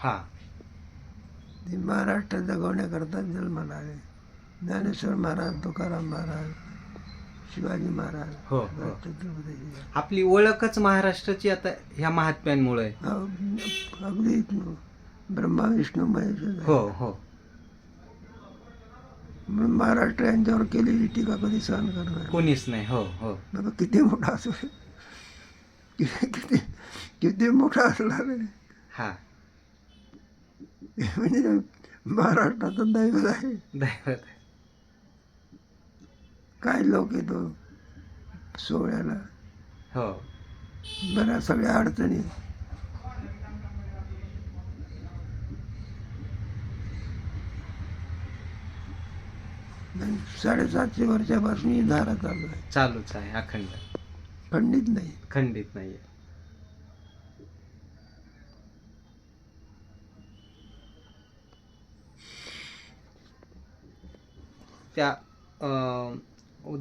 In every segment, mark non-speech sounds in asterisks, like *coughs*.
हा ते महाराष्ट्र जगवण्याकरता जन्माला आले ज्ञानेश्वर महाराज तुकाराम महाराज शिवाजी महाराज हो, हो. छत्रपती शिवाजी. आपली ओळखच महाराष्ट्राची आता ह्या महात्म्यांमुळे आहे. अगदी ब्रह्मा विष्णू महेश. हो हो म्हणून महाराष्ट्र यांच्यावर केलेली टीका कधी सहन करणार कोणीच नाही हो हो मग किती मोठा असू. किती किती मोठा असला तरी हा म्हणजे महाराष्ट्राचं दैवत आहे. दैवत आहे. काय लोक येतो सोहळ्याला? हो. बऱ्याच सगळ्या अडचणी. साडेसातशे वर्षापासून ही धारा चालू आहे. चालूच आहे अखंड. खंडित नाही. खंडित नाहीये. त्या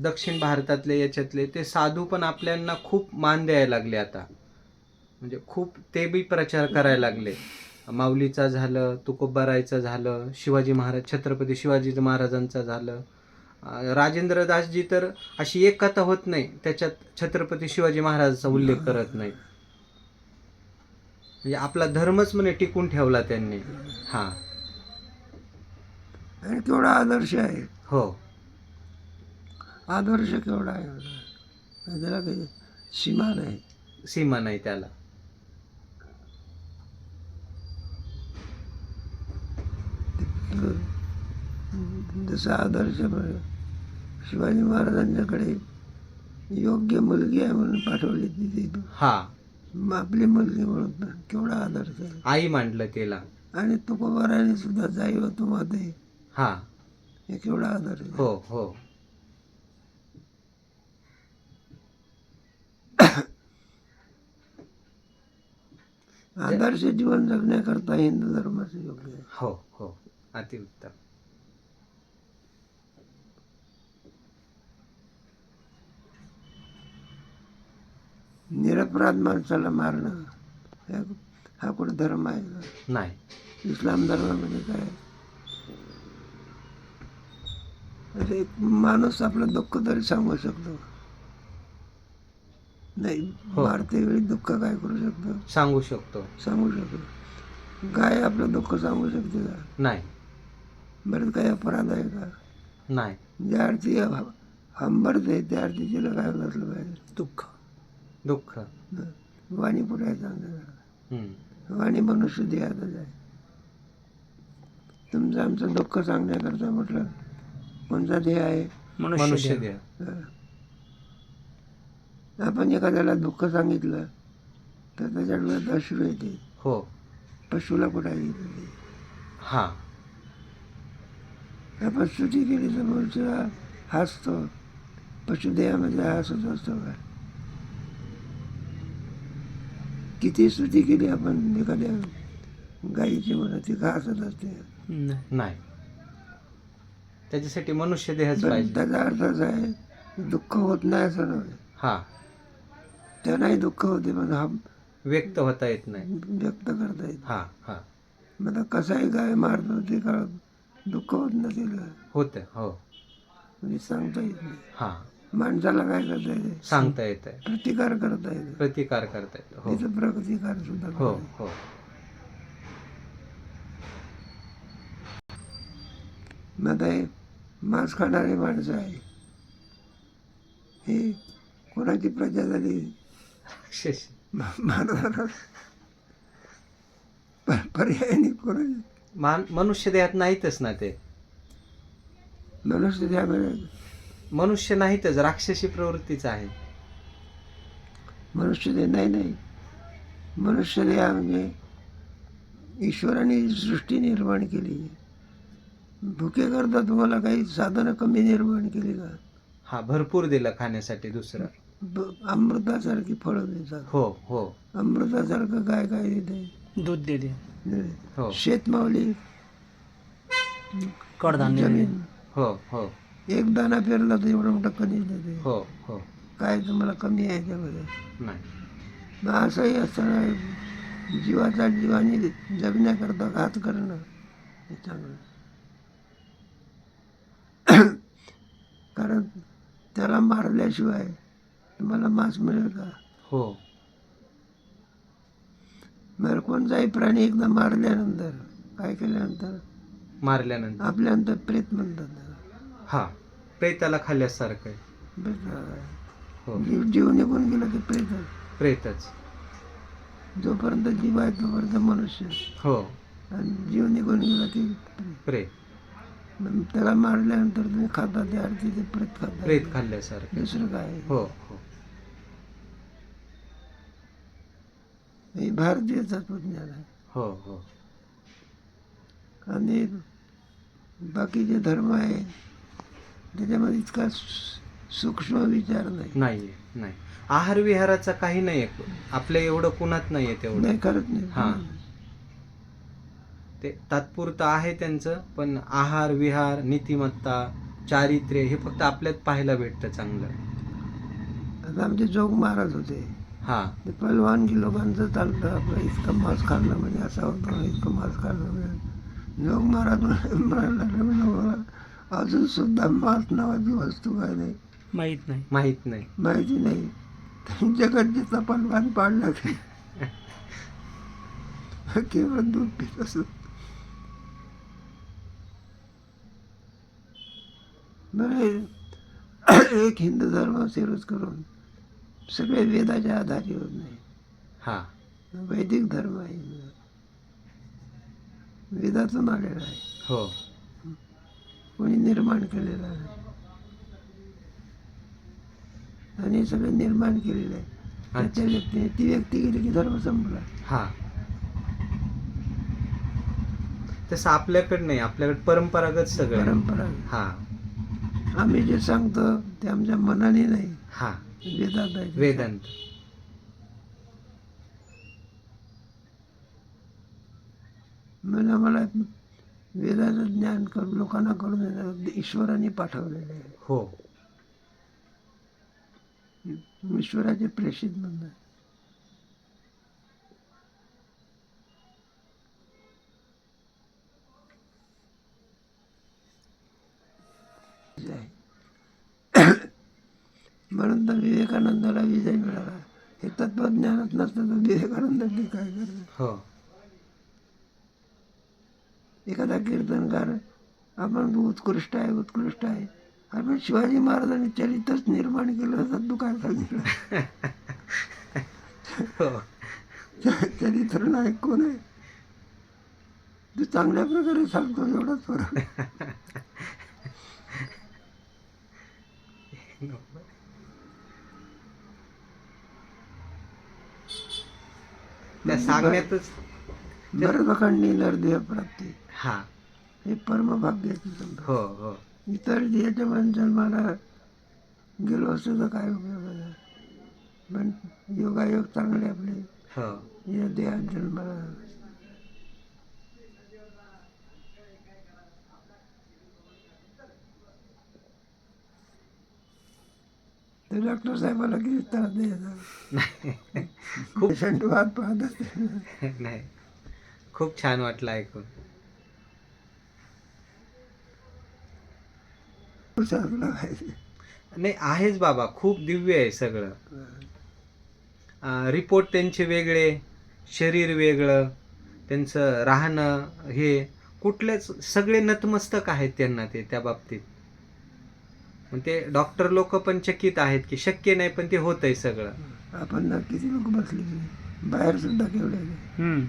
दक्षिण भारतातले याच्यातले ते साधू पण आपल्यांना खूप मान द्यायला लागले आता. म्हणजे खूप ते बी प्रचार करायला लागले. माऊलीचा झालं तुकोबारायचं झालं शिवाजी महाराज छत्रपती शिवाजी महाराजांचं झालं. राजेंद्र दासजी तर अशी एक कथा होत नाही त्याच्यात छत्रपती शिवाजी महाराजांचा उल्लेख करत नाही. म्हणजे आपला धर्मच म्हणे टिकून ठेवला त्यांनी. हा. केवढा आदर्श आहे. हो. आदर्श केवढा आहे. त्याला काही सीमा नाही. सीमा नाही त्याला. जसा आदर्श. शिवाजी महाराजांच्याकडे योग्य मुलगी आहे म्हणून पाठवली तिथे हा. आपली मुलगी म्हणून केवढा आदर्श आई मांडलं तिला आणि तुकोबाराने सुद्धा जाईव तुम्हाला हा. हे केवढा आदर्श आहे. हो हो आदर्श जीवन जगण्याकरता हिंदू धर्माचे योग्य आहे हो हो अतिउत्तम निरपराध माणसाला मारणं हे- हा कुठं धर्म आहे का नाही इस्लाम धर्मामध्ये काय अरे एक माणूस आपलं दुःख तरी सांगू शकतो. नाही हो. मारते वेळी दुःख काय करू शकतो? सांगू शकतो. सांगू शकतो. गाय आपलं दुःख सांगू शकते का? नाही. बरं काही अपराध आहे का? नाही. ज्या अर्थी हंबरते त्या अर्थी तिला काय असलं पाहिजे? दुःख. दुःख. वाणी पुढे सांगते हम्म. वाणी मनुष्य देहातच आहे. तुमचं आमचं दुःख सांगण्याकरता म्हटलं कोणता देह आहे. मनुष्य देह. आपण एखाद्याला दुःख सांगितलं तर त्याच्या डोळ्यात अश्रू येते. हो. पशुला कुठे हा. आपण स्तुती केली तर मनुष्य हसतो. पशुदेहामध्ये हसत असतो का? किती स्तुती केली आपण एखाद्या गायीची म्हणा ती का हसत असते? नाही. त्याच्यासाठी मनुष्य देहच पाहिजे. त्याचा अर्थ असा आहे दुःख होत नाही असं नव्हे. हा. त्यांनाही दुःख होते पण हा व्यक्त होता येत नाही. व्यक्त करता येत. हा हा. मग आता कसाही गाय मारतो ते काळ दुःख होत नसेल. का होत हो. म्हणजे सांगता येत नाही. हा. माणसाला काय करता येते? सांगता येत आहे. प्रतिकार करता येते. प्रतिकार करता येतो हो. तिथं प्रतिकार सुद्धा हो करता येते. हो. मग आता हे मांस खाणारी माणसं आहे. हे कोणाची प्रजा झाली? प- पर्यायाने कोणाची मान मनुष्य देहात नाहीतच ना ते. मनुष्य त्यामध्ये मनुष्य नाहीतच राक्षसी प्रवृत्तीच आहे. मनुष्य देह नाही नाही. मनुष्य देह म्हणजे ईश्वराने सृष्टी निर्माण केली. भुके करता तुम्हाला काही साधनं कमी निर्माण केली का? हा भरपूर दिलं खाण्यासाठी दुसरं. ब- अमृतासारखी फळं देतात हो हो. अमृतासारखं काय काय देते दूध देते हो शेतमावली. कडधान्य. जमीन. हो हो. एक दाना पेरला तर एवढं मोठं कणीस देते. हो हो. काय तुम्हाला कमी आहे त्यामध्ये? नाही. मग असंही असताना जीवाचा जीवाने जगण्याकरता घात करणं हे चांगलं. कारण त्याला मारल्याशिवाय तुम्हाला मांस मिळेल का? हो. बरं कोणताही प्राणी एकदा मारल्यानंतर काय केल्यानंतर? मारल्यानंतर. आपल्यानंतर प्रेत म्हणतात. हा प्रेताला खाल्ल्यासारखं आहे. प्रेत. हो. जीव जीव निघून गेला की प्रेत. प्रेतच. जोपर्यंत जीव आहे तोपर्यंत मनुष्य. हो. आणि जीव निघून गेला की प्रेत. त्याला मारल्यानंतर तुम्ही खाता ते आरती ते प्रेत खाता प्रेत खाल्ल्यासारखं. दुसरं काय? आहे? हो हो. हे भारतीय तत्वज्ञान आहे. हो हो. आणि बाकीचे धर्म आहे त्याच्यामध्ये इतका सूक्ष्म विचार नाही. नाहीये नाही. आहार विहाराचा काही नाहीये. आपल्या एवढं कुणात नाहीये तेवढं. नाही करत हा. ते तात्पुरतं आहे त्यांचं पण आहार विहार नीतिमत्ता चारित्र्य हे फक्त आपल्यात पाहायला भेटतं चांगलं. आता आमचे जोग महाराज होते. हा. ते पलवानगी लोकांचं चालतं आपलं इतकं मांस खाल्लं म्हणजे असं होतं इतकं मांस खाल्लं म्हणजे. जोग महाराज म्हणायला अजून सुद्धा मांस नावाची वस्तू काय नाही. माहीत नाही. माहीत नाही. माहिती नाही. जगत पलवान पाडला केवळ दूध पित असत. बरं *coughs* एक हिंदू धर्म सिरोज करून सगळे वेदाच्या आधारे होत नाही. हा. वैदिक धर्म आहे. वेदातून आलेला आहे. हो. कोणी निर्माण केलेला आहे. आणि सगळं निर्माण केलेलं आहे. त्याच्या व्यक्ती ती व्यक्ती गेली की धर्म संपला. हा. तसं आपल्याकडे नाही आपल्याकडे परंपरागत सगळं. परंपरा हा. आम्ही जे सांगतो ते आमच्या मनाने नाही. हा. वेदात आहे वेदांत. म्हणून आम्हाला वेदाचं ज्ञान करून लोकांना करून देणं ईश्वराने पाठवलेलं आहे. हो. ईश्वराचे प्रेषित म्हणतात *coughs* म्हणून तर विवेकानंदाला विजय मिळाला. हे तत्वज्ञानात नसतं तर विवेकानंदांनी काय करणार हो. एखादा कीर्तनकार आपण उत्कृष्ट आहे उत्कृष्ट आहे. आपण शिवाजी महाराजांनी चरित्रच निर्माण केलं तर तू काय सांगितलं हो. चरित्र नाही कोण आहे? तू चांगल्या प्रकारे सांगतो एवढाच फरक. *laughs* त्या सांगण्यातच भरतखंडी नरदेह प्राप्ती हा. हे परमभाग्याची समजा हो हो. इतर याच्यामध्ये जन्माला गेलो असतो तर काय उपयोग आहे? पण योगायोग चांगले आपले. हो. या देहात जन्माला ते डॉक्टर साहेबाला किती त्रास द्यायचा? *laughs* खूप पेशंट वाट पाहत असते. नाही. खूप छान वाटलं ऐकून. पाहिजे नाही आहेच बाबा. खूप दिव्य आहे सगळं. रिपोर्ट त्यांचे वेगळे शरीर वेगळं त्यांचं राहणं हे कुठलेच सगळे नतमस्तक आहेत त्यांना ते त्या बाबतीत. मग ते डॉक्टर लोक पण चकित आहेत की शक्य नाही पण ते होत आहे सगळं. आपण किती लोक बसले बाहेर सुद्धा केवढे हम्म.